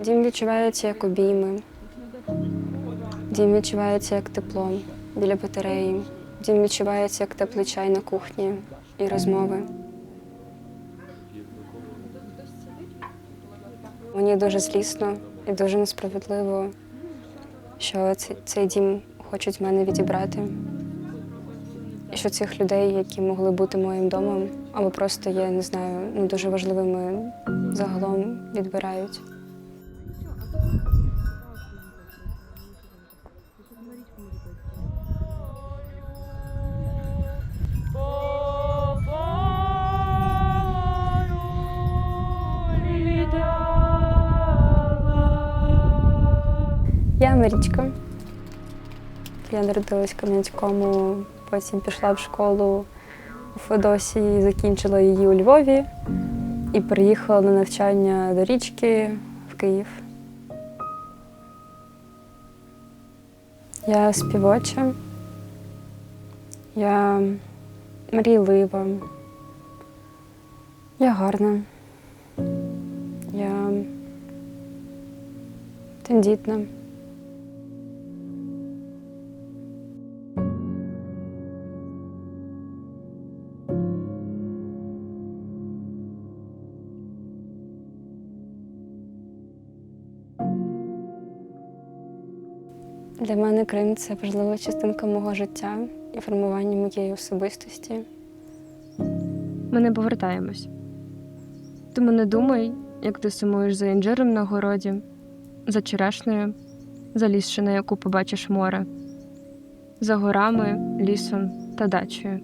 Дім відчувається як обійми. Дім відчувається як тепло біля батареї. Дім відчувається як теплий чай на кухні і розмови. Мені дуже злісно і дуже несправедливо, що цей, дім хочуть мене відібрати. І що цих людей, які могли бути моїм домом, або просто є, не знаю, ну дуже важливими загалом відбирають. Я Марічка. Я народилась в Кам'янському, потім пішла в школу у Федосії, закінчила її у Львові і переїхала на навчання до річки в Київ. Я співоча, я мрійлива, я гарна, я тендітна. Для мене Крим це важлива частинка мого життя і формування моєї особистості. Ми не повертаємось. Тому не думай, як ти сумуєш за інжиром на городі, за черешнею, за лісше, на яку побачиш море, за горами, лісом та дачею,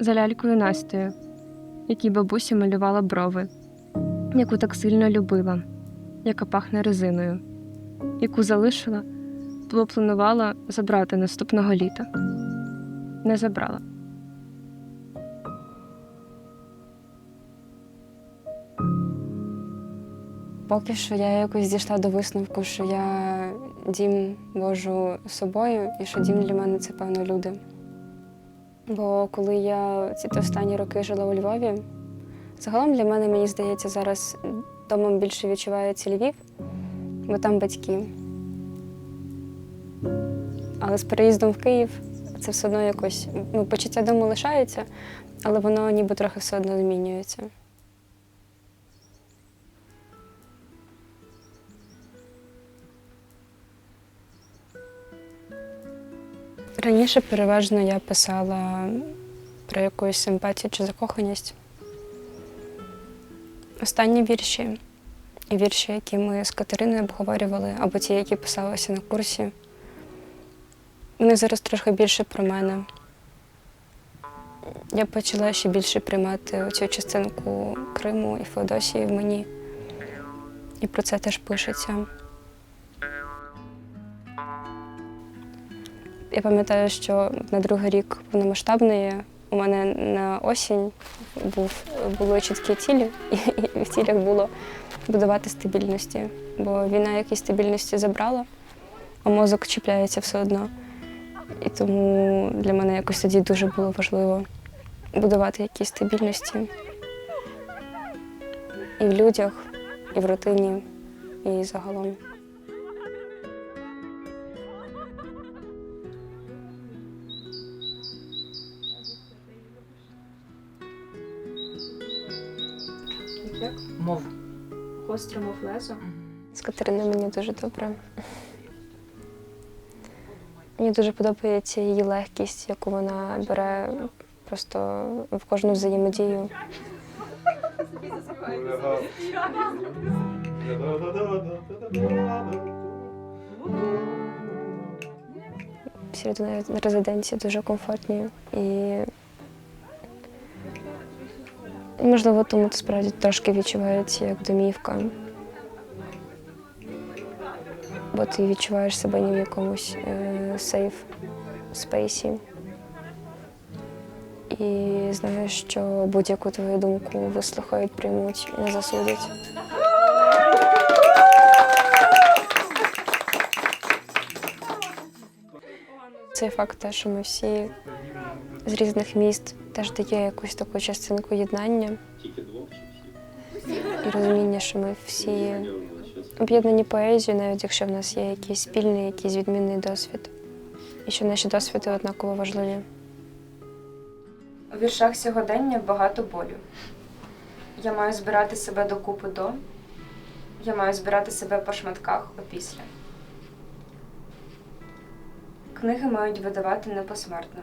за лялькою Настею, якій бабуся малювала брови, яку так сильно любила, яка пахне резиною, яку залишила, бо планувала забрати наступного літа. Не забрала. Поки що я якось дійшла до висновку, що я дім вожу з собою і що дім для мене це певно люди. Бо коли я ці останні роки жила у Львові, загалом для мене, мені здається, зараз домом більше відчувається Львів, бо там батьки. Але з переїздом в Київ це все одно якось ну, почуття дому лишається, але воно ніби трохи все одно змінюється. Раніше переважно я писала про якусь симпатію чи закоханість. Останні вірші і вірші, які ми з Катериною обговорювали, або ті, які писалися на курсі, вони зараз трохи більше про мене. Я почала ще більше приймати цю частинку Криму і Феодосії в мені. І про це теж пишеться. Я пам'ятаю, що на другий рік повномасштабної у мене на осінь був, були чіткі цілі, і в цілях було будувати стабільності. Бо війна якісь стабільності забрала, а мозок чіпляється все одно. І тому для мене якось тоді дуже було важливо будувати якісь стабільності і в людях, і в рутині, і загалом. Як? Мов. Гостро мов лезо. З Катериною мені дуже добре. Мені дуже подобається її легкість, яку вона бере просто в кожну взаємодію. Всі на резиденції дуже комфортні і можливо, тому це справді трошки відчувається як домівка. Бо ти відчуваєш себе ні в якомусь е, сейф спейсі. І знаєш, що будь-яку твою думку вислухають, приймуть, не засудять. Цей факт, те, що ми всі з різних міст теж дає якусь таку частинку єднання і розуміння, що ми всі об'єднані поезією, навіть якщо в нас є якийсь спільний, якийсь відмінний досвід. І що наші досвіди однаково важливі. У віршах сьогодення багато болю. Я маю збирати себе докупи до. Я маю збирати себе по шматках опісля. Книги мають видавати не посмертно.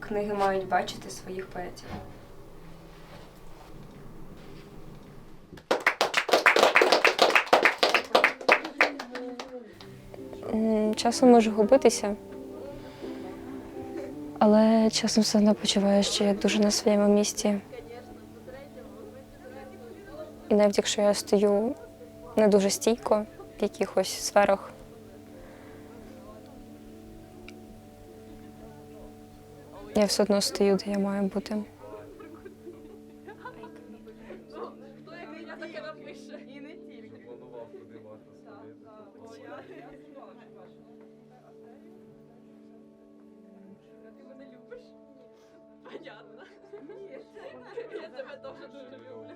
Книги мають бачити своїх поетів. Часом можу губитися, але часом все одно почуваю, що я дуже на своєму місці. І навіть якщо я стою не дуже стійко в якихось сферах, я все одно стою, де я маю бути куди варто сходити. Бо я е, ти мене любиш? Понятно. Я тебе теж дуже люблю.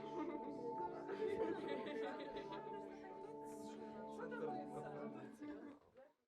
Слугу і щось іще. Що там?